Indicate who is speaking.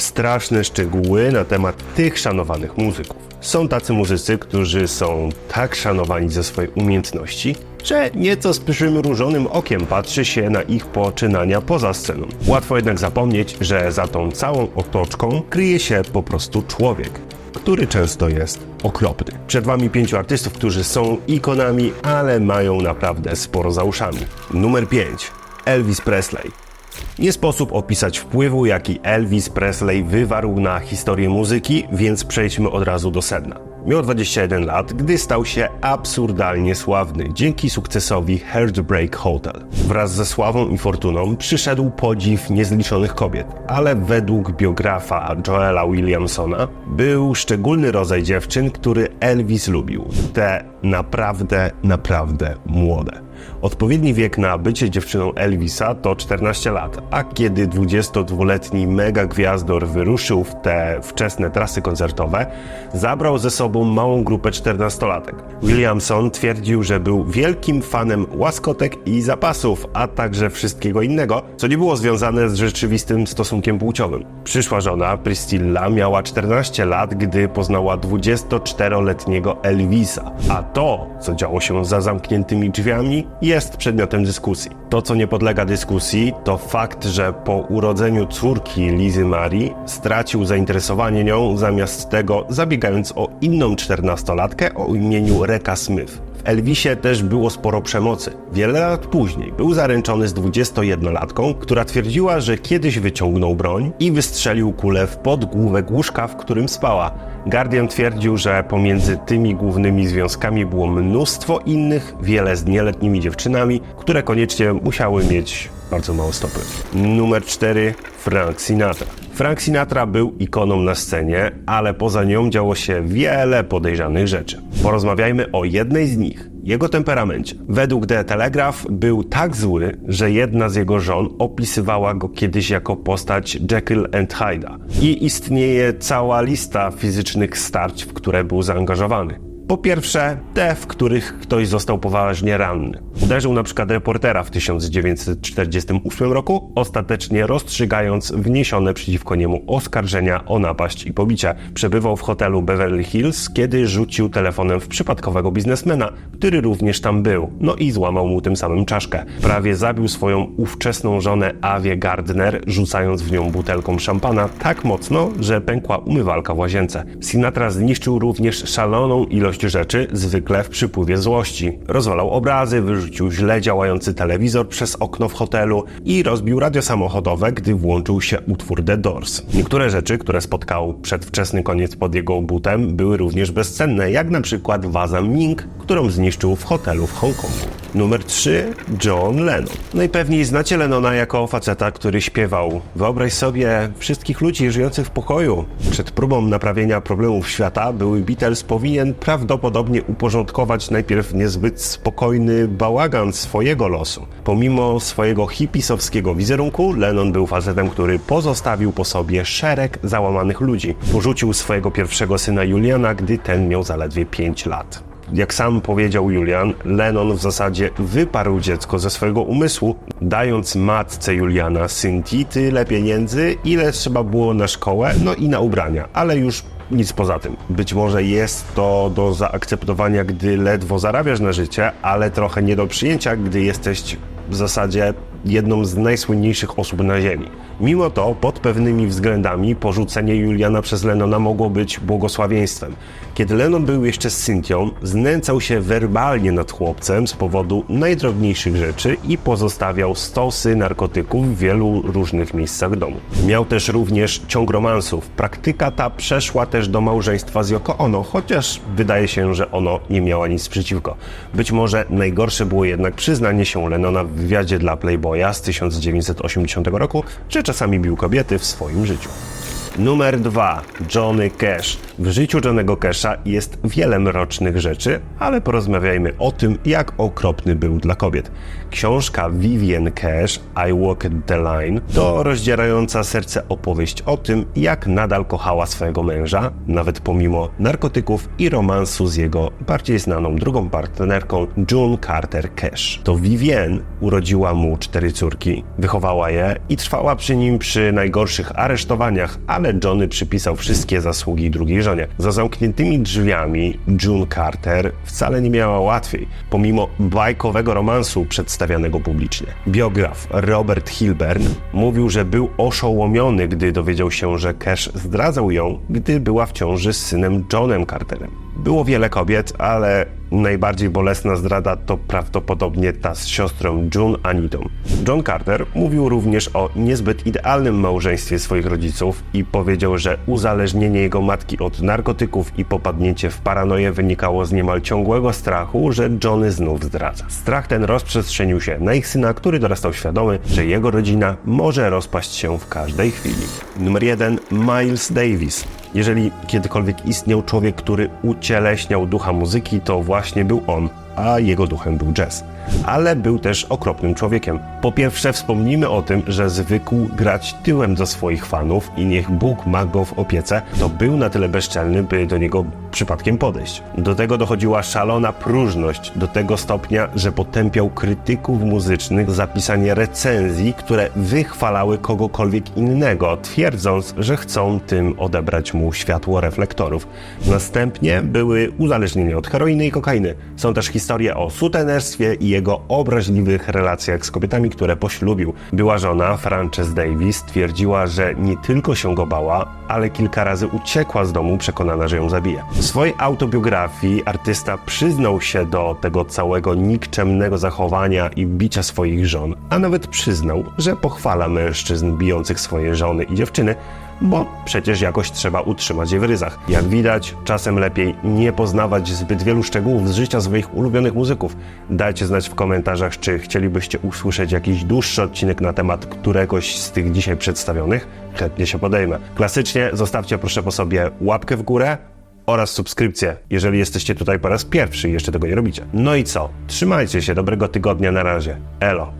Speaker 1: straszne szczegóły na temat tych szanowanych muzyków. Są tacy muzycy, którzy są tak szanowani ze swojej umiejętności, że nieco z przymrużonym okiem patrzy się na ich poczynania poza sceną. Łatwo jednak zapomnieć, że za tą całą otoczką kryje się po prostu człowiek, który często jest okropny. Przed Wami pięciu artystów, którzy są ikonami, ale mają naprawdę sporo za uszami. Numer 5. Elvis Presley. Nie sposób opisać wpływu, jaki Elvis Presley wywarł na historię muzyki, więc przejdźmy od razu do sedna. Miał 21 lat, gdy stał się absurdalnie sławny dzięki sukcesowi Heartbreak Hotel. Wraz ze sławą i fortuną przyszedł podziw niezliczonych kobiet, ale według biografa Joela Williamsona był szczególny rodzaj dziewczyn, który Elvis lubił. Te naprawdę, naprawdę młode. Odpowiedni wiek na bycie dziewczyną Elvisa to 14 lat, a kiedy 22-letni mega gwiazdor wyruszył w te wczesne trasy koncertowe, zabrał ze sobą małą grupę 14-latek. Williamson twierdził, że był wielkim fanem łaskotek i zapasów, a także wszystkiego innego, co nie było związane z rzeczywistym stosunkiem płciowym. Przyszła żona, Priscilla, miała 14 lat, gdy poznała 24-letniego Elvisa, a to, co działo się za zamkniętymi drzwiami, jest przedmiotem dyskusji. To, co nie podlega dyskusji, to fakt, że po urodzeniu córki Lizy Marii stracił zainteresowanie nią, zamiast tego zabiegając o inną czternastolatkę o imieniu Reka Smith. W Elvisie też było sporo przemocy. Wiele lat później był zaręczony z 21-latką, która twierdziła, że kiedyś wyciągnął broń i wystrzelił kulę w podgłówek łóżka, w którym spała. Guardian twierdził, że pomiędzy tymi głównymi związkami było mnóstwo innych, wiele z nieletnimi dziewczynami, które koniecznie musiały mieć bardzo mało stopy. Numer 4. Frank Sinatra. Frank Sinatra był ikoną na scenie, ale poza nią działo się wiele podejrzanych rzeczy. Porozmawiajmy o jednej z nich. Jego temperamencie. Według The Telegraph był tak zły, że jedna z jego żon opisywała go kiedyś jako postać Jekyll and Hyde'a. I istnieje cała lista fizycznych starć, w które był zaangażowany. Po pierwsze, te, w których ktoś został poważnie ranny. Uderzył na przykład reportera w 1948 roku, ostatecznie rozstrzygając wniesione przeciwko niemu oskarżenia o napaść i pobicie. Przebywał w hotelu Beverly Hills, kiedy rzucił telefonem w przypadkowego biznesmena, który również tam był, no i złamał mu tym samym czaszkę. Prawie zabił swoją ówczesną żonę Avię Gardner, rzucając w nią butelką szampana tak mocno, że pękła umywalka w łazience. Sinatra zniszczył również szaloną ilość rzeczy, zwykle w przypływie złości. Rozwalał obrazy, wyrzucił źle działający telewizor przez okno w hotelu i rozbił radio samochodowe, gdy włączył się utwór The Doors. Niektóre rzeczy, które spotkał przedwczesny koniec pod jego butem, były również bezcenne, jak na przykład waza Ming, którą zniszczył w hotelu w Hongkongu. Numer 3. John Lennon. Najpewniej znacie Lennona jako faceta, który śpiewał Wyobraź sobie wszystkich ludzi żyjących w pokoju. Przed próbą naprawienia problemów świata były Beatles powinien prawdopodobnie uporządkować najpierw niezbyt spokojny bałagan swojego losu. Pomimo swojego hipisowskiego wizerunku, Lennon był facetem, który pozostawił po sobie szereg załamanych ludzi. Porzucił swojego pierwszego syna Juliana, gdy ten miał zaledwie 5 lat. Jak sam powiedział Julian, Lennon w zasadzie wyparł dziecko ze swojego umysłu, dając matce Juliana Cynthii tyle pieniędzy, ile trzeba było na szkołę, no i na ubrania, ale już nic poza tym. Być może jest to do zaakceptowania, gdy ledwo zarabiasz na życie, ale trochę nie do przyjęcia, gdy jesteś w zasadzie jedną z najsłynniejszych osób na Ziemi. Mimo to, pod pewnymi względami, porzucenie Juliana przez Lennona mogło być błogosławieństwem. Kiedy Lennon był jeszcze z Cynthią, znęcał się werbalnie nad chłopcem z powodu najdrobniejszych rzeczy i pozostawiał stosy narkotyków w wielu różnych miejscach domu. Miał też również ciąg romansów. Praktyka ta przeszła też do małżeństwa z Yoko Ono, chociaż wydaje się, że ono nie miała nic przeciwko. Być może najgorsze było jednak przyznanie się Lennona w wywiadzie dla Playboya z 1980 roku, że czasami bił kobiety w swoim życiu. Numer 2. Johnny Cash. W życiu Johnego Casha jest wiele mrocznych rzeczy, ale porozmawiajmy o tym, jak okropny był dla kobiet. Książka Vivian Cash I Walked the Line to rozdzierająca serce opowieść o tym, jak nadal kochała swojego męża, nawet pomimo narkotyków i romansu z jego bardziej znaną drugą partnerką June Carter Cash. To Vivian urodziła mu cztery córki, wychowała je i trwała przy nim przy najgorszych aresztowaniach, ale Johnny przypisał wszystkie zasługi drugiej żonie. Za zamkniętymi drzwiami June Carter wcale nie miała łatwiej, pomimo bajkowego romansu przedstawianego publicznie. Biograf Robert Hilbern mówił, że był oszołomiony, gdy dowiedział się, że Cash zdradzał ją, gdy była w ciąży z synem Johnem Carterem. Było wiele kobiet, ale najbardziej bolesna zdrada to prawdopodobnie ta z siostrą June Anitą. John Carter mówił również o niezbyt idealnym małżeństwie swoich rodziców i powiedział, że uzależnienie jego matki od narkotyków i popadnięcie w paranoję wynikało z niemal ciągłego strachu, że Johnny znów zdradza. Strach ten rozprzestrzenił się na ich syna, który dorastał świadomy, że jego rodzina może rozpaść się w każdej chwili. Numer 1 Miles Davis. Jeżeli kiedykolwiek istniał człowiek, który ucieleśniał ducha muzyki, to właśnie był on, a jego duchem był jazz. Ale był też okropnym człowiekiem. Po pierwsze, wspomnijmy o tym, że zwykł grać tyłem do swoich fanów i niech Bóg ma go w opiece, to był na tyle bezczelny, by do niego przypadkiem podejść. Do tego dochodziła szalona próżność, do tego stopnia, że potępiał krytyków muzycznych za pisanie recenzji, które wychwalały kogokolwiek innego, twierdząc, że chcą tym odebrać mu światło reflektorów. Następnie były uzależnienia od heroiny i kokainy. Są też historie o sutenerstwie i jego obraźliwych relacjach z kobietami, które poślubił. Była żona, Frances Davis, twierdziła, że nie tylko się go bała, ale kilka razy uciekła z domu, przekonana, że ją zabije. W swojej autobiografii artysta przyznał się do tego całego nikczemnego zachowania i bicia swoich żon, a nawet przyznał, że pochwala mężczyzn bijących swoje żony i dziewczyny, bo przecież jakoś trzeba utrzymać je w ryzach. Jak widać, czasem lepiej nie poznawać zbyt wielu szczegółów z życia swoich ulubionych muzyków. Dajcie znać w komentarzach, czy chcielibyście usłyszeć jakiś dłuższy odcinek na temat któregoś z tych dzisiaj przedstawionych. Chętnie się podejmę. Klasycznie zostawcie proszę po sobie łapkę w górę oraz subskrypcję, jeżeli jesteście tutaj po raz pierwszy i jeszcze tego nie robicie. No i co? Trzymajcie się, dobrego tygodnia na razie. Elo.